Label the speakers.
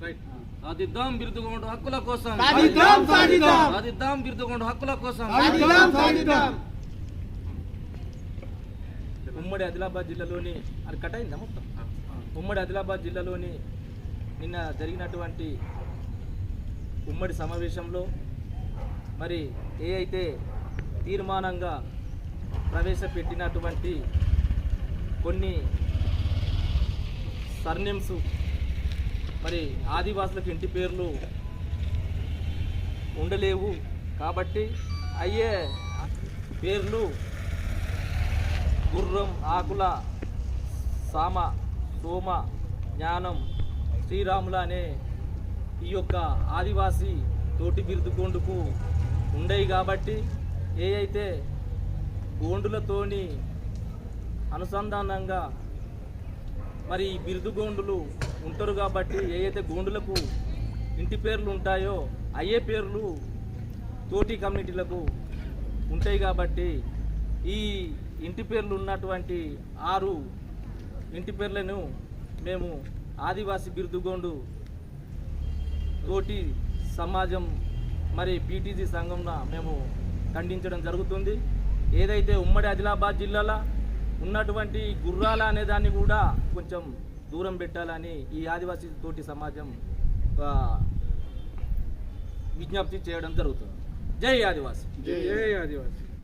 Speaker 1: సాధిద్దాం బిరుదుగొండ హక్కుల కోసం
Speaker 2: సాధిద్దాం, సాధిద్దాం.
Speaker 1: సాధిద్దాం బిరుదుగొండ హక్కుల కోసం
Speaker 2: సాధిద్దాం, సాధిద్దాం.
Speaker 3: ఉమ్మడి ఆదిలాబాద్ జిల్లాలోని అది కట్ అయిందా మొత్తం ఉమ్మడి ఆదిలాబాద్ జిల్లాలోని నిన్న జరిగినటువంటి ఉమ్మడి సమావేశంలో మరి ఏ అయితే తీర్మానంగా ప్రవేశపెట్టినటువంటి కొన్ని సర్నేమ్స్ మరి ఆదివాసులకు ఇంటి పేర్లు ఉండలేవు కాబట్టి అయ్యే పేర్లు గుర్రం ఆకుల సామ సోమ జ్ఞానం శ్రీరాముల అనే ఈ యొక్క ఆదివాసి తోటి బిరుదుగోండుకు ఉండేవి కాబట్టి ఏ అయితే గోండులతోని అనుసంధానంగా మరి బిరుదు గోండులు ఉంటారు కాబట్టి ఏ గోండులకు ఇంటి పేర్లు ఉంటాయో అయ్యే పేర్లు తోటి కమ్యూనిటీలకు ఉంటాయి కాబట్టి ఈ ఇంటి పేర్లు ఉన్నటువంటి ఆరు ఇంటి పేర్లను మేము ఆదివాసి బిరుదుగోండు తోటి సమాజం మరి పీటీజీ సంఘంన మేము ఖండించడం జరుగుతుంది. ఏదైతే ఉమ్మడి ఆదిలాబాద్ జిల్లాలో ఉన్నటువంటి గుర్రాల అనే దాన్ని కూడా కొంచెం దూరం పెట్టాలని ఈ ఆదివాసీ తోటి సమాజం విజ్ఞప్తి చేయడం జరుగుతుంది. జై ఆదివాసి.
Speaker 2: జై ఆదివాసి.